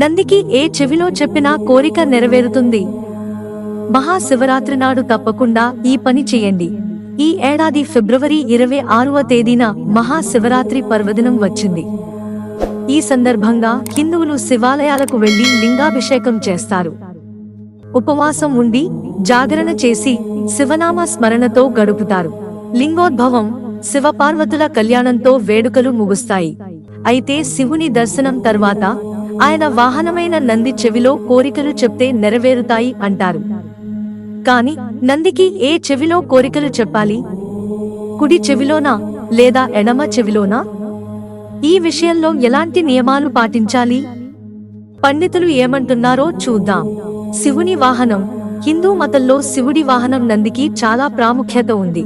నందికి ఏ చెవిలో చెప్పినా కోరిక నెరవేరుతుంది. మహాశివరాత్రి నాడు తప్పకుండా ఈ పని చేయండి. ఈ ఏడాది ఫిబ్రవరి ఇరవై ఆరవ తేదీన మహాశివరాత్రి పర్వదినం వచ్చింది. ఈ సందర్భంగా హిందువులు శివాలయాలకు వెళ్ళి లింగాభిషేకం చేస్తారు. ఉపవాసం ఉండి జాగరణ చేసి శివనామ స్మరణతో గడుపుతారు. లింగోద్భవం శివపార్వతుల కళ్యాణంతో వేడుకలు ముగుస్తాయి. అయితే శివుని దర్శనం తర్వాత ఆయన వాహనమైన నంది చెవిలో కోరికలు చెప్తే నెరవేరుతాయి అంటారు. కాని నందికి ఏ చెవిలో కోరికలు చెప్పాలి? కుడి చెవిలోనా లేదా ఎడమ చెవిలోనా? ఈ విషయంలో ఎలాంటి నియమాలు పాటించాలి? పండితులు ఏమంటున్నారో చూద్దాం. శివుని వాహనం హిందూ మతంలో శివుడి వాహనం నందికి చాలా ప్రాముఖ్యత ఉంది.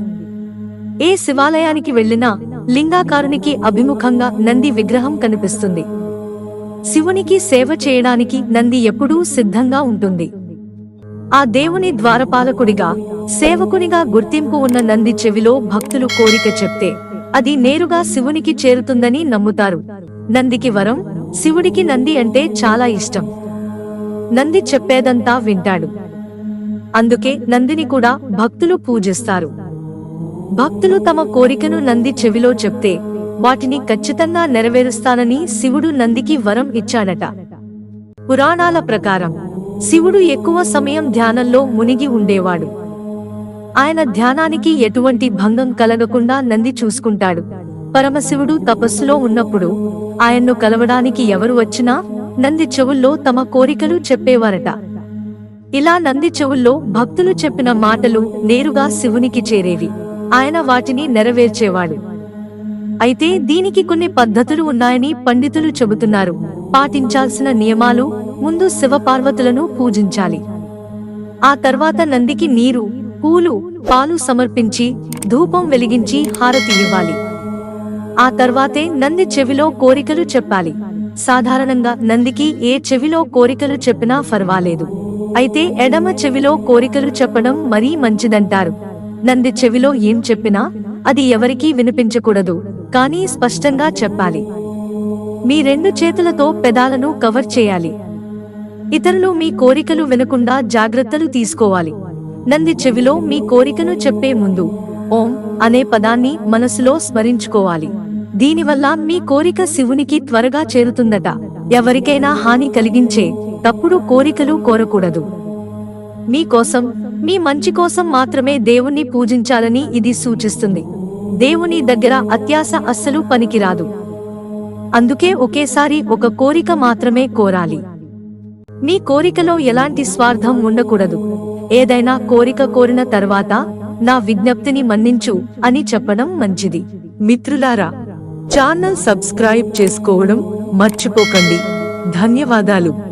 ఏ శివాలయానికి వెళ్ళినా లింగాకారునికి అభిముఖంగా నంది విగ్రహం కనిపిస్తుంది. శివునికి సేవ చేయడానికి నంది ఎప్పుడూ సిద్ధంగా ఉంటుంది. ఆ దేవుని ద్వారపాలకుడిగా సేవకునిగా గుర్తింపు ఉన్న నంది చెవిలో భక్తులు కోరిక చెప్తే అది నేరుగా శివునికి చేరుతుందని నమ్ముతారు. నందికి వరం శివుడికి నంది అంటే చాలా ఇష్టం. నంది చెప్పేదంతా వింటాడు. అందుకే నందిని కూడా భక్తులు పూజిస్తారు. భక్తులు తమ కోరికను నంది చెవిలో చెప్తే వాటిని ఖచ్చితంగా నెరవేరుస్తానని శివుడు నందికి వరం ఇచ్చాడట. పురాణాల ప్రకారం శివుడు ఎక్కువ సమయం ధ్యానంలో మునిగి ఉండేవాడు. ఆయన ధ్యానానికి ఎటువంటి భంగం కలగకుండా నంది చూసుకుంటాడు. పరమశివుడు తపస్సులో ఉన్నప్పుడు ఆయన్ను కలవడానికి ఎవరు వచ్చినా నంది చెవుల్లో తమ కోరికలు చెప్పేవారట. ఇలా నంది చెవుల్లో భక్తులు చెప్పిన మాటలు నేరుగా శివునికి చేరేవి. ఆయన వాటిని నెరవేర్చేవాడు. అయితే దీనికి కొన్ని పద్ధతులు ఉన్నాయని పండితులు చెబుతున్నారు. పాటించాల్సిన నియమాలు ముందు శివపార్వతులను పూజించాలి. ఆ తర్వాత నందికి నీరు పూలు పాలు సమర్పించి ధూపం వెలిగించి హారతి ఇవ్వాలి. ఆ తర్వాతే నంది చెవిలో కోరికలు చెప్పాలి. సాధారణంగా నందికి ఏ చెవిలో కోరికలు చెప్పినా పర్వాలేదు అయితే ఎడమ చెవిలో కోరికలు చెప్పడం మరీ మంచిదంటారు. నంది చెవిలో ఏం చెప్పినా అది ఎవరికీ వినిపించకూడదు కానీ స్పష్టంగా చెప్పాలి. మీ రెండు చేతులతో పెదాలను కవర్ చేయాలి. ఇతరులు మీ కోరికలు వినకుండా జాగ్రత్తలు తీసుకోవాలి. నంది చెవిలో మీ కోరికను చెప్పే ముందు ఓం అనే పదాన్ని మనసులో స్మరించుకోవాలి. దీనివల్ల మీ కోరిక శివునికి త్వరగా చేరుతుందట. ఎవరికైనా హాని కలిగించే తప్పుడు కోరికలు కోరకూడదు. మీ కోసం మీ మంచి కోసం మాత్రమే దేవుణ్ణి పూజించాలని ఇది సూచిస్తుంది. దేవుని దగ్గర అత్యాశ అస్సలు పనికిరాదు. అందుకే ఒకేసారి ఒక కోరిక మాత్రమే కోరాలి. మీ కోరికలో ఎలాంటి స్వార్థం ఉండకూడదు. ఏదైనా కోరిక కోరిన తర్వాత నా విజ్ఞప్తిని మన్నించు అని చెప్పడం మంచిది. మిత్రులారా ఛానల్ సబ్స్క్రైబ్ చేసుకోవడం మర్చిపోకండి. ధన్యవాదాలు.